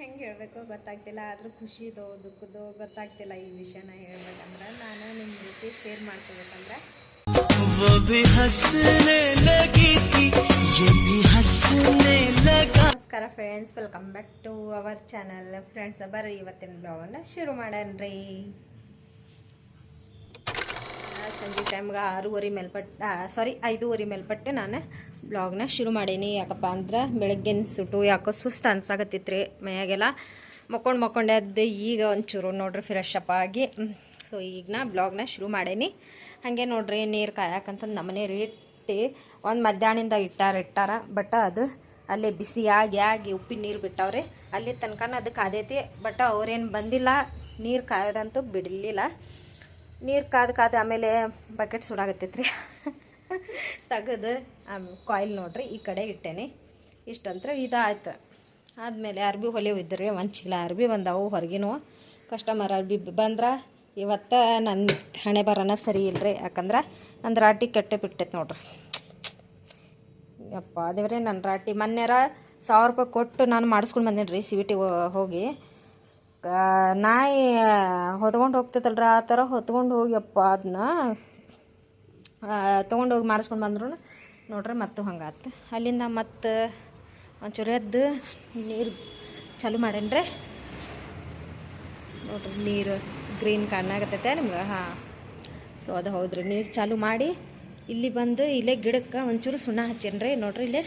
ಹೆಂಗೆ ಹೇಳಬೇಕೋ ಗೊತ್ತಾಗ್ತಿಲ್ಲ ಆದರೂ ಖುಷಿದೋ ದುಃಖದೋ ಗೊತ್ತಾಗ್ತಿಲ್ಲ ಈ ವಿಷಯನ ಹೇಳ್ಬೇಕಂದ್ರೆ ನಾನು ನಿಮ್ಮ ಜೊತೆ ಶೇರ್ ಮಾಡ್ಕೋಬೇಕಂದ್ರೆ. ನಮಸ್ಕಾರ friends welcome back to our channel friends ಬರ್ರಿ ಇವತ್ತಿನ ಬ್ಲಾಗನ್ನ ಶುರು ಮಾಡನ್ರಿ ಸಂಜೆ ಟೈಮ್ಗೆ ಆರೂವರೆ ಮೇಲ್ಪಟ್ಟು ಸಾರಿ ಐದೂವರೆ ಮೇಲ್ಪಟ್ಟು ನಾನು ಬ್ಲಾಗ್ನ ಶುರು ಮಾಡೀನಿ. ಯಾಕಪ್ಪ ಅಂದ್ರೆ ಬೆಳಗ್ಗಿನ ಸುಟ್ಟು ಯಾಕೋ ಸುಸ್ತು ಅನ್ಸಾಕತ್ತಿತ್ತು ರೀ ಮೈಯಾಗೆಲ್ಲ. ಮಕ್ಕೊಂಡು ಮಕ್ಕೊಂಡೆ ಅದು ಈಗ ಒಂಚೂರು ನೋಡ್ರಿ ಫ್ರೆಶ್ ಅಪ್ ಆಗಿ. ಸೊ ಈಗ ನಾ ಬ್ಲಾಗ್ನ ಶುರು ಮಾಡೇನಿ. ಹಾಗೆ ನೋಡ್ರಿ ನೀರು ಕಾಯಕಂತಂದು ನಮ್ಮನೆ ಇಟ್ಟು ಒಂದು ಮಧ್ಯಾಹ್ನದಿಂದ ಇಟ್ಟಾರ ಇಟ್ಟಾರ. ಬಟ್ ಅದು ಅಲ್ಲೇ ಬಿಸಿ ಆಗಿ ಆಗಿ ಉಪ್ಪಿನ ನೀರು ಬಿಟ್ಟವ್ರೆ. ಅಲ್ಲಿ ತನಕ ಅದು ಕಾದೈತಿ ಬಟ್ ಅವ್ರೇನು ಬಂದಿಲ್ಲ. ನೀರು ಕಾಯೋದಂತೂ ಬಿಡಲಿಲ್ಲ. ನೀರು ಕಾದು ಕಾದು ಆಮೇಲೆ ಬಕೆಟ್ ಸುಡಾಗತ್ತೈತ್ರಿ ತೆಗೆದು ಕಾಯಿಲ್ ನೋಡ್ರಿ, ಈ ಕಡೆ ಇಟ್ಟೇನಿ. ಇಷ್ಟಂತ್ರ ಇದಾಯ್ತು ಆದಮೇಲೆ ಅರ್ಬಿ ಹೊಲಿವು ಇದ್ರಿ, ಒಂದು ಚೀಲ ಅರ್ಬಿ ಬಂದವು ಹೊರಗಿನೂ. ಕಸ್ಟಮರ್ ಅರ್ಬಿ ಬಂದ್ರೆ ಇವತ್ತು ನನ್ನ ಹಣೆ ಬರೋಣ ಸರಿ ಇಲ್ಲರಿ ಯಾಕಂದ್ರೆ ನನ್ನ ರಾಟಿ ಕೆಟ್ಟೆ ಬಿಟ್ಟೈತೆ ನೋಡ್ರಿ. ಯಪ್ಪ ಅದೇವ್ರಿ ನನ್ನ ರಾಟಿ ಮೊನ್ನೆರ ಸಾವಿರ ರೂಪಾಯಿ ಕೊಟ್ಟು ನಾನು ಮಾಡಿಸ್ಕೊಂಡು ಬಂದೀನಿ ರೀ ಸಿ ಟಿ ಹೋಗಿ ನಾಯಿ ಹೊತ್ಕೊಂಡು ಹೋಗ್ತೈತಲ್ರ, ಆ ಥರ ಹೊತ್ಕೊಂಡು ಹೋಗಿ ಅಪ್ಪ ಅದನ್ನ ತೊಗೊಂಡು ಹೋಗಿ ಮಾಡಿಸ್ಕೊಂಡು ಬಂದ್ರು ನೋಡ್ರಿ ಮತ್ತು ಹಂಗಾತು. ಅಲ್ಲಿಂದ ಮತ್ತು ಒಂಚೂರು ಎದ್ದು ನೀರು ಚಾಲು ಮಾಡೇನ್ರಿ. ನೋಡ್ರಿ ನೀರು ಗ್ರೀನ್ ಕಾಣಾಗತ್ತೈತೆ ನಿಮ್ಗೆ? ಹಾಂ. ಸೊ ಅದು ಹೌದ್ರಿ. ನೀರು ಚಾಲು ಮಾಡಿ ಇಲ್ಲಿ ಬಂದು ಇಲ್ಲೇ ಗಿಡಕ್ಕೆ ಒಂಚೂರು ಸುಣ್ಣ ಹಚ್ಚೇನ್ರಿ. ನೋಡ್ರಿ ಇಲ್ಲೇ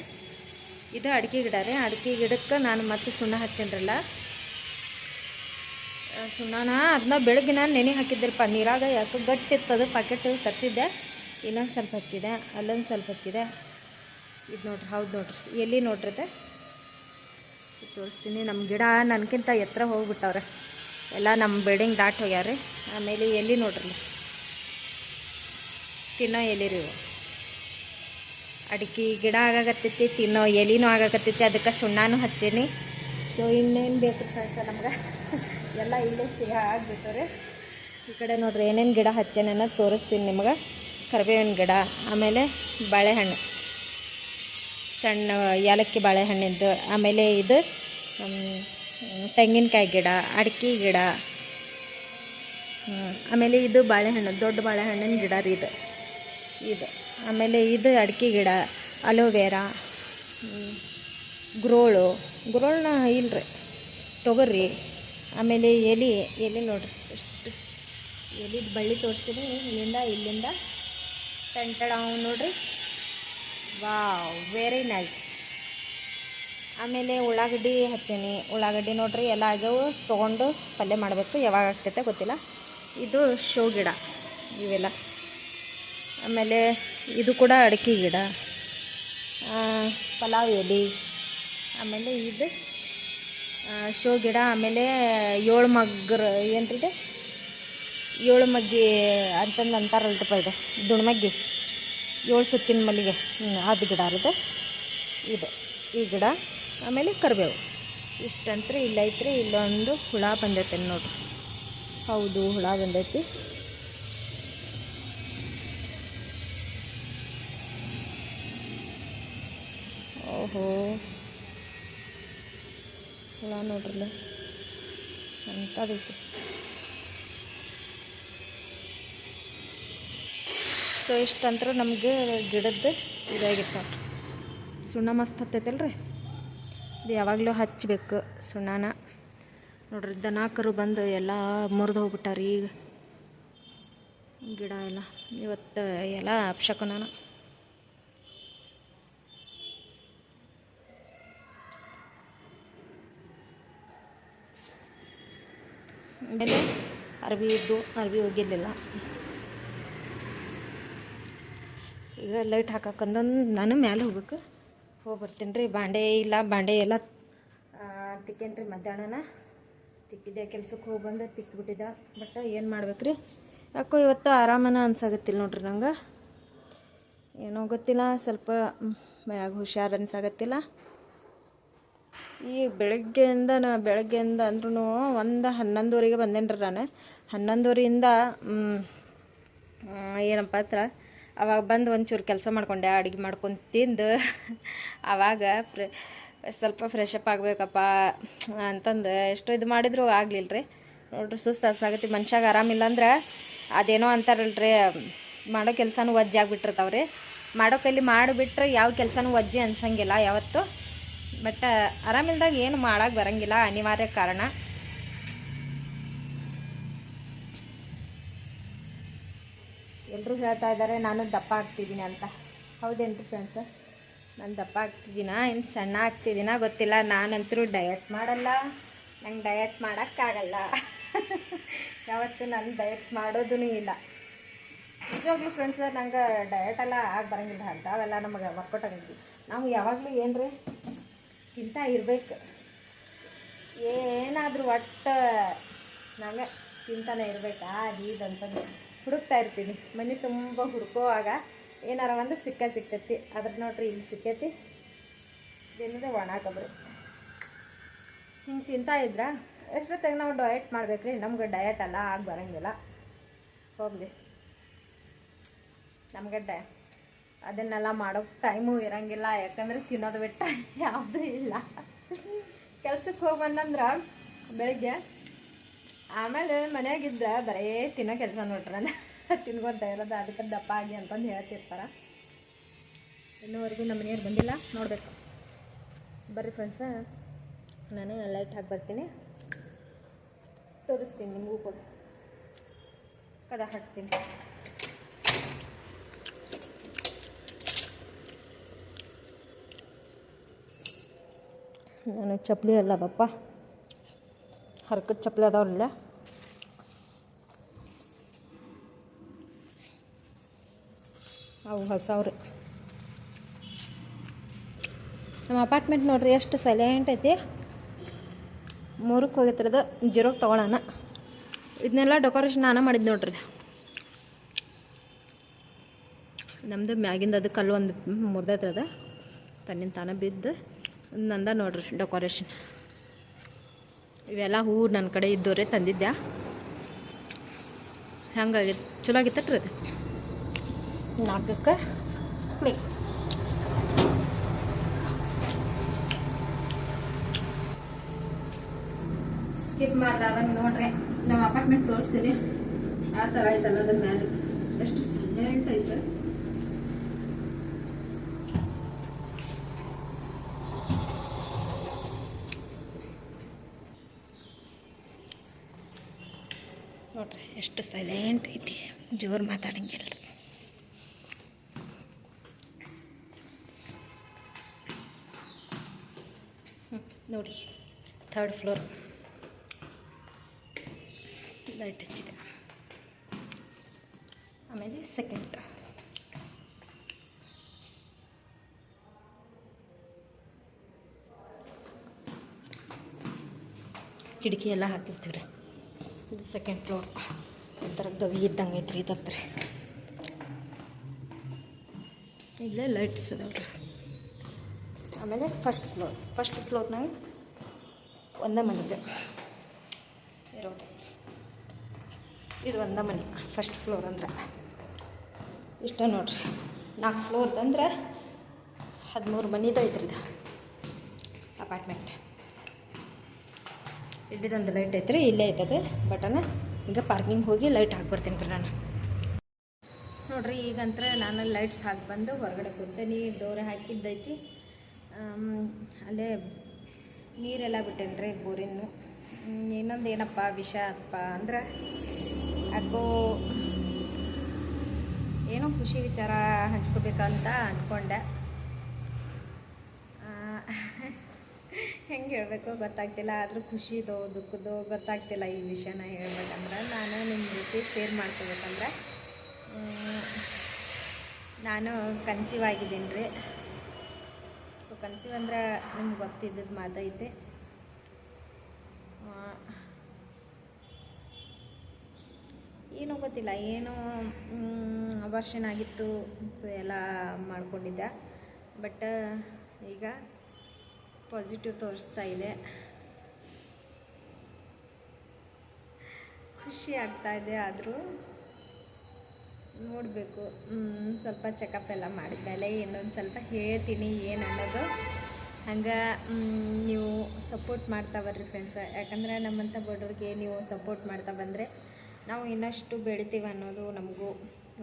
ಇದು ಅಡಿಕೆ ಗಿಡ ರೀ. ಅಡಿಕೆ ಗಿಡಕ್ಕೆ ನಾನು ಮತ್ತೆ ಸುಣ್ಣ ಹಚ್ಚೇನ್ರಲ್ಲ. ಸುಣ್ಣನ ಅದನ್ನ ಬೆಳಗ್ಗೆ ನಾನು ನೆನೆ ಹಾಕಿದ್ರಪ್ಪ. ನೀರಾಗ ಯಾಕೆ ಗಟ್ಟಿ ಇತ್ತದು ಪಾಕೆಟ್ ತರಿಸಿದ್ದೆ. ಇನ್ನೊಂದು ಸ್ವಲ್ಪ ಹಚ್ಚಿದೆ, ಅಲ್ಲೊಂದು ಸ್ವಲ್ಪ ಹಚ್ಚಿದೆ. ಇದು ನೋಡ್ರಿ, ಹೌದು ನೋಡ್ರಿ. ಎಲ್ಲಿ ನೋಡ್ರಿ ಸೊ ತೋರಿಸ್ತೀನಿ. ನಮ್ಮ ಗಿಡ ನನಗಿಂತ ಎತ್ತರ ಹೋಗ್ಬಿಟ್ಟವ್ರೆ. ಎಲ್ಲ ನಮ್ಮ ಬಿಲ್ಡಿಂಗ್ ದಾಟ್ ಹೋಗ್ಯಾರ ಆಮೇಲೆ ಎಲ್ಲಿ ನೋಡ್ರಿ? ತಿನ್ನೋ ಎಲ್ಲಿ ರೀ ಇವು. ಅಡಿಕೆ ಗಿಡ ಆಗಾಕತ್ತೈತಿ, ತಿನ್ನೋ ಎಲಿನೂ ಆಗಾಕತ್ತೈತಿ. ಅದಕ್ಕೆ ಸುಣ್ಣನೂ ಹಚ್ಚೀನಿ. ಸೊ ಇನ್ನೇನು ಬೇಕು ಫ್ರೆಂಡ್ಸ ನಮ್ಗೆ? ಎಲ್ಲ ಇಲ್ಲೇ ಸಿಗ ಆಗ್ಬಿಟ್ಟವ್ರಿ ಈ ಕಡೆ ನೋಡ್ರಿ ಏನೇನು ಗಿಡ ಹಚ್ಚೇನೆ ಅನ್ನೋದು ತೋರಿಸ್ತೀನಿ ನಿಮ್ಗೆ. ಕರಿಬೇವಿನ ಗಿಡ, ಆಮೇಲೆ ಬಾಳೆಹಣ್ಣು. ಸಣ್ಣ ಏಲಕ್ಕಿ ಬಾಳೆಹಣ್ಣಿಂದು ಆಮೇಲೆ ಇದು ತೆಂಗಿನಕಾಯಿ ಗಿಡ, ಅಡಿಕೆ ಗಿಡ ಆಮೇಲೆ ಇದು ಬಾಳೆಹಣ್ಣು, ದೊಡ್ಡ ಬಾಳೆಹಣ್ಣಿನ ಗಿಡ ರೀ ಇದು. ಇದು, ಆಮೇಲೆ ಇದು ಅಡಿಕೆ ಗಿಡ, ಅಲೋವೆರಾ ಗುರೋಳು ಗ್ರೋಳು. ಗ್ರೋಳ್ನ ಇಲ್ರಿ ತೊಗರಿ ಆಮೇಲೆ ಎಲೆ ಎಲೆ ನೋಡ್ರಿ, ಎಷ್ಟು ಎಲಿದ ಬಳ್ಳಿ ತೋರಿಸಿದ್ರೆ ಇಲ್ಲಿಂದ ಇಲ್ಲಿಂದ ಟೆಂಟಡ ನೋಡ್ರಿ. ವಾವ್ ವೆರಿ ನೈಸ್ ಆಮೇಲೆ ಉಳ್ಳಾಗಡ್ಡಿ ಹಚ್ಚೀನಿ. ಉಳ್ಳಾಗಡ್ಡಿ ನೋಡ್ರಿ ಎಲ್ಲ ಆಗ್ಯಾವು ತೊಗೊಂಡು ಪಲ್ಯ ಮಾಡಬೇಕು. ಯಾವಾಗ ಆಗ್ತೈತೆ ಗೊತ್ತಿಲ್ಲ. ಇದು ಶೋ ಗಿಡ. ಇವೆಲ್ಲ. ಆಮೇಲೆ ಇದು ಕೂಡ ಅಡಿಕೆ ಗಿಡ. ಪಲಾವ್ ಎಲೆ. ಆಮೇಲೆ ಇದು ಶೋ ಗಿಡ. ಆಮೇಲೆ ಏಳು ಮಗ್ರ ಏನ್ರಿದೆ ಏಳು ಮಗ್ಗಿ ಅಂತಂದು ಅಂತಾರಲ್ರಪ್ಪ ಇದು. ದುಣ್ಮಗ್ಗಿ ಏಳು ಸುತ್ತಿನ ಮಲ್ಲಿಗೆ ಅದು ಗಿಡ ಅಲ್ಲದೆ ಇದು, ಈ ಗಿಡ, ಆಮೇಲೆ ಕರಿಬೇವು. ಇಷ್ಟಂತ್ರೆ ಇಲ್ಲೈತ್ರಿ ಇಲ್ಲೊಂದು ಹುಳ ಬಂದೈತೆ ನೋಡ್ರಿ. ಹೌದು, ಹುಳ ಬಂದೈತಿ. ಓಹೋ. ಹುಳ ನೋಡ್ರಲ್ಲ ಅಂಥದೈತಿ ಸೊ ಇಷ್ಟಂತ್ರ ನಮಗೆ ಗಿಡದ್ದು ಇದಾಗಿತ್ತು. ಸುಣ್ಣ ಮಸ್ತ್ ಹತ್ತೈತಲ್ರಿ ಇದು ಯಾವಾಗಲೂ ಹಚ್ಚಬೇಕು ಸುಣ್ಣನ. ನೋಡ್ರಿ ದನ ಕರು ಬಂದು ಎಲ್ಲ ಮುರಿದು ಹೋಗ್ಬಿಟ್ಟಾರಿ ಈಗ. ಗಿಡ ಎಲ್ಲ, ಇವತ್ತು ಎಲ್ಲ ಅಪ್ಶಕುನನ. ಆಮೇಲೆ ಅರ್ಬಿ ಇದ್ದು ಅರ್ಬಿ ಒಗಿಲಿಲ್ಲ ಈಗ ಲೈಟ್ ಹಾಕಕ್ಕಂದಂದು ನಾನು ಮ್ಯಾಲೆ ಹೋಗ್ಬೇಕು. ಹೋಗಿ ಬರ್ತೀನಿ ರೀ. ಬಾಂಡೆ ಇಲ್ಲ, ಬಾಂಡೆ ಎಲ್ಲ ತಿಕ್ಕೇನು ರೀ ಮಧ್ಯಾಹ್ನನ. ತಿಕ್ಕಿದ್ದೆ ಕೆಲ್ಸಕ್ಕೆ ಹೋಗಿ ಬಂದು ತಿಕ್ಕಿಬಿಟ್ಟಿದ್ದೆ ಬಟ್ ಏನು ಮಾಡ್ಬೇಕು ರೀ ಯಾಕೋ ಇವತ್ತು ಆರಾಮನ ಅನ್ಸಾಗತ್ತಿಲ್ಲ ನೋಡ್ರಿ ನಂಗೆ. ಏನೋ ಗೊತ್ತಿಲ್ಲ, ಸ್ವಲ್ಪ ಮ್ಯಾಗ ಹುಷಾರು ಅನ್ಸಾಗತ್ತಿಲ್ಲ. ಈ ಬೆಳಗ್ಗೆಯಿಂದ ನಾ, ಬೆಳಗ್ಗೆಯಿಂದ ಅಂದ್ರೂ ಒಂದು ಹನ್ನೊಂದುವರೆಗೆ ಬಂದೇನ್ರಿ ನಾನು. ಹನ್ನೊಂದುವರೆಯಿಂದ ಏನಪ್ಪ ಹತ್ರ ಅವಾಗ ಬಂದು ಒಂಚೂರು ಕೆಲಸ ಮಾಡ್ಕೊಂಡೆ, ಅಡುಗೆ ಮಾಡ್ಕೊಂಡು ತಿಂದು. ಆವಾಗ ಫ್ರೆ, ಸ್ವಲ್ಪ ಫ್ರೆಶ್ ಅಪ್ ಆಗಬೇಕಪ್ಪ ಅಂತಂದು ಎಷ್ಟು ಇದು ಮಾಡಿದ್ರು ಆಗಲಿಲ್ಲ ರೀ ನೋಡ್ರಿ ಸುಸ್ತು ಅನ್ಸಾಗತ್ತೆ ಮನುಷ್ಯಾಗ ಆರಾಮಿಲ್ಲ ಅಂದ್ರೆ ಅದೇನೋ ಅಂತಾರಲ್ರಿ, ಮಾಡೋ ಕೆಲಸನೂ ವಜ್ಜೆ ಆಗಿಬಿಟ್ಟಿರ್ತಾವೆ ರೀ ಮಾಡೋ ಕೈಲಿ ಮಾಡಿಬಿಟ್ರೆ ಯಾವ ಕೆಲಸನೂ ವಜ್ಜೆ ಅನ್ಸಂಗಿಲ್ಲ ಯಾವತ್ತು. ಬಟ್ ಆರಾಮಿಲ್ದಾಗ ಏನು ಮಾಡೋಕೆ ಬರಂಗಿಲ್ಲ. ಅನಿವಾರ್ಯ ಕಾರಣ. ಎಲ್ಲರೂ ಹೇಳ್ತಾ ಇದ್ದಾರೆ, ನಾನು ದಪ್ಪ ಆಗ್ತಿದ್ದೀನಿ ಅಂತ. ಹೌದೇನ್ರಿ ಫ್ರೆಂಡ್ಸ್ ನಾನು ದಪ್ಪ ಆಗ್ತಿದ್ದೀನಾ? ಇನ್ನು ಸಣ್ಣ ಆಗ್ತಿದ್ದೀನ? ಗೊತ್ತಿಲ್ಲ. ನಾನಂತರೂ ಡಯಟ್ ಮಾಡಲ್ಲ. ನಂಗೆ ಡಯಟ್ ಮಾಡೋಕ್ಕಾಗಲ್ಲ. ಯಾವತ್ತೂ ನಾನು ಡಯಟ್ ಮಾಡೋದೂ ಇಲ್ಲ. ನಿಜವಾಗ್ಲೂ ಫ್ರೆಂಡ್ಸ್ ನಂಗೆ ಡಯಟ್ ಎಲ್ಲ ಆಗಿ ಬರಂಗಿಲ್ಲ ಅವೆಲ್ಲ ನಮಗೆ ವರ್ಕೌಟ್ ನಾವು ಯಾವಾಗಲೂ ಏನು ರೀ ತಿಂತಾ ಇರಬೇಕು. ಏನಾದರೂ ಒಟ್ಟು ನಂಗೆ ತಿಂತಾನೆ ಇರಬೇಕಾ. ಅದು ಇದು ಅಂತಂದು ಹುಡುಕ್ತಾ ಇರ್ತೀನಿ. ಮನೆ ತುಂಬ ಹುಡುಕೋವಾಗ ಏನಾರ ಒಂದು ಸಿಕ್ಕ ಸಿಕ್ಕತಿ ಅದ್ರ ನೋಡ್ರಿ ಇಲ್ಲಿ ಸಿಕ್ಕೈತಿ. ಇದೇನಿದೆ ಒಣ ಹಿಂಗೆ ತಿಂತಾ ಇದ್ರ ಎಷ್ಟೊತ್ತಾಗ ನಾವು ಡಯಟ್ ಮಾಡ್ಬೇಕ್ರಿ? ನಮ್ಗೆ ಡಯಟ್ ಅಲ್ಲ ಆಗಿ ಬರಂಗಿಲ್ಲ. ಹೋಗಲಿ. ನಮಗೆ ಡ ಅದನ್ನೆಲ್ಲ ಮಾಡೋಕೆ ಟೈಮು ಇರಂಗಿಲ್ಲ. ಯಾಕಂದ್ರೆ ತಿನ್ನೋದು ಬಿಟ್ಟು ಯಾವುದೂ ಇಲ್ಲ. ಕೆಲ್ಸಕ್ಕೆ ಹೋಗಿ ಬಂದಂದ್ರೆ ಬೆಳಿಗ್ಗೆ ಆಮೇಲೆ ಮನೆಯಾಗಿದ್ದ ಬರೇ ತಿನ್ನೋ ಕೆಲಸ ನೋಡ್ರಿ ತಿನ್ಕೊಂತ ಇರೋದು ಅದಕ್ಕೆ ದಪ್ಪ ಆಗಿ ಅಂತಂದು ಹೇಳ್ತಿರ್ತಾರೆ. ಇನ್ನೂವರೆಗೂ ನಮ್ಮ ಮನೆಯವ್ರು ಬಂದಿಲ್ಲ. ನೋಡಬೇಕು. ಬರ್ರಿ ಫ್ರೆಂಡ್ಸ ನಾನು ಲೈಟ್ ಹಾಕಿ ಬರ್ತೀನಿ. ತೋರಿಸ್ತೀನಿ ನಿಮಗೂ ಕೂಡ. ಕದ ಹಾಕ್ತೀನಿ. ನಾನು ಚಪ್ಪಲಿ ಅಲ್ಲದಪ್ಪ ಹರ್ಕದ ಚಪ್ಪಲಿ ಅದಾವಲ್ಲ ಅವು ಹೊಸವ್ರಿ ನಮ್ಮ ಅಪಾರ್ಟ್ಮೆಂಟ್ ನೋಡ್ರಿ, ಎಷ್ಟು ಸೈಲೆಂಟ್ ಐತಿ. ಮೂರಕ್ಕೆ ಹೋಗೈತ್ರದ ಜೀರೋಗೆ ತೊಗೊಳೋಣ ಇದನ್ನೆಲ್ಲ ಡೆಕೋರೇಷನ್ ನಾನು ಮಾಡಿದ್ದು ನೋಡ್ರಿ. ನಮ್ಮದು ಮ್ಯಾಗಿಂದ ಅದು ಕಲ್ಲು ಒಂದು ಮುರಿದೈತ್ರದ ತನ್ನಿಂದ ತಾನೇ ಬಿದ್ದು, ನಂದ ನೋಡ್ರಿ ಡೆಕೋರೇಷನ್ ಇವೆಲ್ಲ ಹೂ ನನ್ನ ಕಡೆ ಇದ್ದವ್ರೆ ತಂದಿದ್ದೆ ಹಂಗಾಗಿ ಚಲೋ ಆಗಿತ್ತಟ್ರಿ ಅದು? ನಾಲ್ಕಕ್ಕೆ ಕ್ಲಿಕ್ ಸ್ಕಿಪ್ ಮಾಡ್ದಾಗ ನೋಡ್ರಿ. ನಮ್ಮ ಅಪಾರ್ಟ್ಮೆಂಟ್ ತೋರಿಸ್ತೀನಿ. ಆ ಥರ ಆಯ್ತು ಅನ್ನೋದ್ರ ಮೇಲೆ ಎಷ್ಟು ಸೈಲೆಂಟ್ ಐತೆ ನೋಡ್ರಿ ಎಷ್ಟು ಸೈಲೆಂಟ್ ಐತಿ. ಜೋರು ಮಾತಾಡಂಗಿಲ್ಲ ರೀ ನೋಡಿ ಥರ್ಡ್ ಫ್ಲೋರ್ ಲೈಟ್ ಹಚ್ಚಿದೆ. ಆಮೇಲೆ ಸೆಕೆಂಡ್ ಕಿಟಕಿ ಎಲ್ಲ ಹಾಕಿರ್ತೀವಿ ರೀ ಇದು ಸೆಕೆಂಡ್ ಫ್ಲೋರ್ ಒಂಥರ ಗವಿ ಇದ್ದಂಗೆ ಐತ್ರಿ ಇದತ್ರ ಇಲ್ಲೇ ಲೈಟ್ಸ್ ಅದಾವ್ರಿ. ಆಮೇಲೆ ಫಸ್ಟ್ ಫ್ಲೋರ್ ಫಸ್ಟ್ ಫ್ಲೋರ್ನಾಗ ಒಂದೇ ಮನೆದೆ ಇರೋದು. ಇದು ಒಂದೇ ಮನೆ ಫಸ್ಟ್ ಫ್ಲೋರ್ ಅಂದ್ರೆ. ಇಷ್ಟ ನೋಡ್ರಿ. ನಾಲ್ಕು ಫ್ಲೋರ್ದಂದ್ರೆ ಹದಿಮೂರು ಮನಿದು ಐತ್ರಿ ಇದು ಅಪಾರ್ಟ್ಮೆಂಟ್ ಇಲ್ಲಿದೊಂದು ಲೈಟ್ ಐತ್ರಿ, ಇಲ್ಲೇ ಐತದೆ. ಬಟನ ಈಗ ಪಾರ್ಕಿಂಗ್ ಹೋಗಿ ಲೈಟ್ ಹಾಕ್ಬಿಡ್ತೀನಿ ರೀ ನಾನು. ನೋಡ್ರಿ, ಈಗಂತ್ರ ನಾನು ಲೈಟ್ಸ್ ಹಾಕಿ ಬಂದು ಹೊರಗಡೆ ಕೂತೇನಿ ಡೋರ್ ಹಾಕಿದ್ದೈತಿ. ಅಲ್ಲೇ ನೀರೆಲ್ಲ ಬಿಟ್ಟೇನಿ ರೀ ಬೋರಿನ್ನು ಇನ್ನೊಂದು ಏನಪ್ಪ ವಿಷ ಅಪ್ಪ ಅಂದ್ರೆ ಯಾಕೋ ಏನೋ ಖುಷಿ ವಿಚಾರ ಹಂಚ್ಕೋಬೇಕಂತ ಅಂದ್ಕೊಂಡೆ ಹೆಂಗೆ ಹೇಳಬೇಕು ಗೊತ್ತಾಗ್ತಿಲ್ಲ, ಆದರೂ ಖುಷಿದೋ ದುಃಖದೋ ಗೊತ್ತಾಗ್ತಿಲ್ಲ ಈ ವಿಷಯನ ಹೇಳ್ಬೇಕಂದ್ರೆ ನಾನು ನಿಮ್ಮ ಜೊತೆ ಶೇರ್ ಮಾಡ್ಕೋಬೇಕಂದ್ರೆ. ನಾನು ಕನ್ಸೀವ್ ಆಗಿದ್ದೀನಿ ರೀ ಕನ್ಸೀವ್ ಅಂದ್ರೆ ನಿಮ್ಗೆ ಗೊತ್ತಿದ್ದದ್ದು ಮಾತೈತೆ ಏನು ಗೊತ್ತಿಲ್ಲ, ಏನೋ ಅಬಾರ್ಷನ್ ಆಗಿತ್ತು ಸೊ ಎಲ್ಲ ಮಾಡಿಕೊಂಡಿದ್ದೆ. ಬಟ್ ಈಗ ಪಾಸಿಟಿವ್ ತೋರಿಸ್ತಾ ಇದೆ. ಖುಷಿ ಆಗ್ತಾ ಇದೆ ಆದರೂ. ನೋಡಬೇಕು. ಸ್ವಲ್ಪ ಚೆಕಪ್ ಎಲ್ಲ ಮಾಡಿದ್ಮೇಲೆ ಇನ್ನೊಂದು ಸ್ವಲ್ಪ ಹೇಳ್ತೀನಿ ಏನು ಅನ್ನೋದು ಹಂಗೆ ನೀವು ಸಪೋರ್ಟ್ ಮಾಡ್ತಾ ಬರ್ರಿ ಫ್ರೆಂಡ್ಸ್ ಯಾಕಂದ್ರೆ ನಮ್ಮಂಥ ಬಡವ್ರಿಗೆ ನೀವು ಸಪೋರ್ಟ್ ಮಾಡ್ತಾ ಬಂದರೆ ನಾವು ಇನ್ನಷ್ಟು ಬೆಳಿತೀವಿ ಅನ್ನೋದು ನಮಗೂ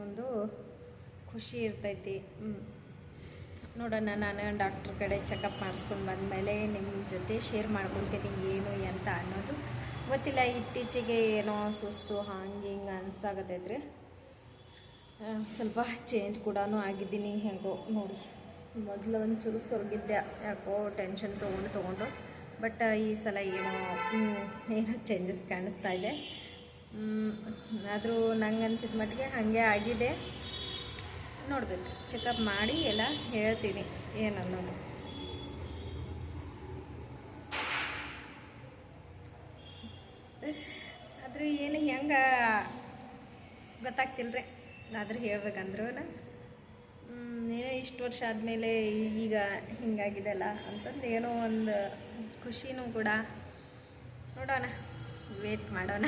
ಒಂದು ಖುಷಿ ಇರ್ತೈತಿ. ನೋಡೋಣ ನಾನು ಡಾಕ್ಟ್ರ್ ಕಡೆ ಚೆಕಪ್ ಮಾಡಿಸ್ಕೊಂಡು ಬಂದಮೇಲೆ ನಿಮ್ಮ ಜೊತೆ ಶೇರ್ ಮಾಡ್ಕೊತೀನಿ ಏನು ಎಂತ ಅನ್ನೋದು. ಗೊತ್ತಿಲ್ಲ, ಇತ್ತೀಚೆಗೆ ಏನೋ ಸುಸ್ತು, ಹಂಗೆ ಹಿಂಗೆ ಅನ್ಸಾಗತ್ತೈತ್ರಿ. ಸ್ವಲ್ಪ ಚೇಂಜ್ ಕೂಡ ಆಗಿದ್ದೀನಿ ಹೇಗೋ ನೋಡಿ. ಮೊದಲು ಒಂಚೂರು ಸೊರಗಿದ್ದೆ, ಯಾಕೋ ಟೆನ್ಷನ್ ತೊಗೊಂಡು ತೊಗೊಂಡು. ಬಟ್ ಈ ಸಲ ಏನೋ ಏನೋ ಚೇಂಜಸ್ ಕಾಣಿಸ್ತಾ ಇದೆ. ಆದರೂ ನಂಗೆ ಅನ್ಸಿದ ಮಟ್ಟಿಗೆ ಹಾಗೆ ಆಗಿದೆ. ನೋಡಬೇಕು ಚೆಕಪ್ ಮಾಡಿ ಎಲ್ಲ ಹೇಳ್ತೀನಿ, ಏನನ್ನೋದು. ಆದರೂ ಏನು ಹೆಂಗೆ ಗೊತ್ತಾಗ್ತಿಲ್ರಿ. ಆದರೂ ಹೇಳ್ಬೇಕಂದ್ರು ಏನೋ ಇಷ್ಟು ವರ್ಷ ಆದಮೇಲೆ ಈಗ ಹಿಂಗಾಗಿದೆಲ್ಲ ಅಂತಂದು ಏನೋ ಒಂದು ಖುಷಿನೂ ಕೂಡ ನೋಡೋಣ. ವೇಟ್ ಮಾಡೋಣ.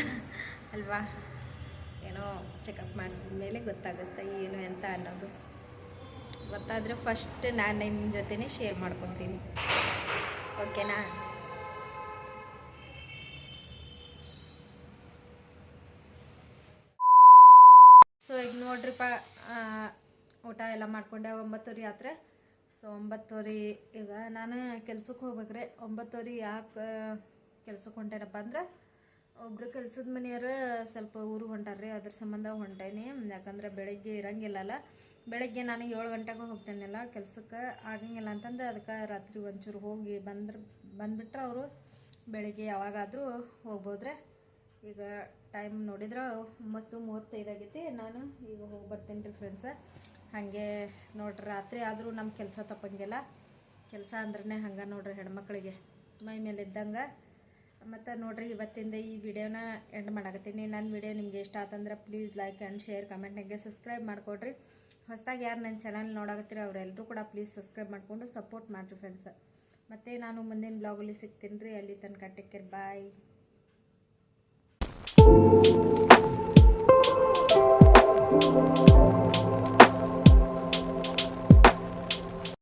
ಅಲ್ವಾ? ಏನೋ ಚೆಕಪ್ ಮಾಡಿಸಿದ ಮೇಲೆ ಗೊತ್ತಾಗುತ್ತೆ ಏನು ಅಂತ ಅನ್ನೋದು. ಗೊತ್ತಾದರೆ ಫಸ್ಟ್ ನಾನು ನಿಮ್ಮ ಜೊತೆನೇ ಶೇರ್ ಮಾಡ್ಕೊತೀನಿ. ಓಕೆನಾ ಸೊ ಈಗ ನೋಡ್ರಿಪ್ಪ ಊಟ ಎಲ್ಲ ಮಾಡ್ಕೊಂಡೆ ಒಂಬತ್ತುವರೆ ಆತ್ರೆ. ಸೊ ಒಂಬತ್ತುವರೆ ಈಗ ನಾನು ಕೆಲ್ಸಕ್ಕೆ ಹೋಗ್ಬೇಕ್ರೆ. ಒಂಬತ್ತುವರೆ ಯಾಕೆ ಕೆಲ್ಸಕ್ಕೆ ಹೊಂಟೇನಪ್ಪ ಅಂದ್ರೆ, ಒಬ್ರು ಕೆಲ್ಸದ ಮನೆಯವರು ಸ್ವಲ್ಪ ಊರು ಹೊಂಟಾರ್ರಿ. ಅದ್ರ ಸಂಬಂಧ ಹೊಂಟೇನಿ. ಯಾಕಂದ್ರೆ ಬೆಳಗ್ಗೆ ಇರಂಗಿಲ್ಲಲ್ಲ ಬೆಳಗ್ಗೆ ನಾನು ಏಳು ಗಂಟೆಗೆ ಹೋಗ್ತೇನೆಲ್ಲ, ಕೆಲ್ಸಕ್ಕೆ ಆಗಂಗಿಲ್ಲ ಅಂತಂದು ಅದಕ್ಕೆ ರಾತ್ರಿ ಒಂಚೂರು ಹೋಗಿ ಬಂದ್ರೆ, ಬಂದ್ಬಿಟ್ರೆ ಅವರು ಬೆಳಗ್ಗೆ ಯಾವಾಗಾದರೂ ಹೋಗ್ಬೋದ್ರೆ. ಈಗ ಟೈಮ್ ನೋಡಿದ್ರೆ ಒಂಬತ್ತು ಮೂವತ್ತೈದಾಗೈತಿ ನಾನು ಈಗ ಹೋಗಿ ಬರ್ತೀನಿ ರೀ ಫ್ರೆಂಡ್ಸ ಹಾಗೆ ನೋಡ್ರಿ, ರಾತ್ರಿ ಆದರೂ ನಮ್ಮ ಕೆಲಸ ತಪ್ಪಂಗಿಲ್ಲ. ಕೆಲಸ ಅಂದ್ರೆ ಹಂಗೆ ನೋಡ್ರಿ ಹೆಣ್ಮಕ್ಳಿಗೆ. ಮೈ ಮೇಲೆ ಇದ್ದಂಗೆ. ಮತ್ತು ನೋಡ್ರಿ, ಇವತ್ತಿಂದ ಈ ವಿಡಿಯೋನ ಎಂಡ್ ಮಾಡಕತ್ತೀನಿ. ನನ್ನ ವಿಡಿಯೋ ನಿಮ್ಗೆ ಇಷ್ಟ ಆತಂದ್ರೆ ಪ್ಲೀಸ್ ಲೈಕ್ ಆ್ಯಂಡ್ ಶೇರ್ ಕಮೆಂಟ್ನಾಗೆ ಸಬ್ಸ್ಕ್ರೈಬ್ ಮಾಡಿಕೊಡ್ರಿ. ಹೊಸದಾಗಿ ಯಾರು ನನ್ನ ಚಾನಲ್ ನೋಡಕತ್ತೀರಿ ಅವರೆಲ್ಲರೂ ಕೂಡ ಪ್ಲೀಸ್ ಸಬ್ಸ್ಕ್ರೈಬ್ ಮಾಡಿಕೊಂಡು ಸಪೋರ್ಟ್ ಮಾಡಿರಿ ಫ್ರೆಂಡ್ಸ್ ಮತ್ತು ನಾನು ಮುಂದಿನ ಬ್ಲಾಗಲ್ಲಿ ಸಿಗ್ತೀನಿ ರೀ. ಅಲ್ಲಿ ತನಕ ಟೇಕ್ ಕೇರ್ ಬಾಯ್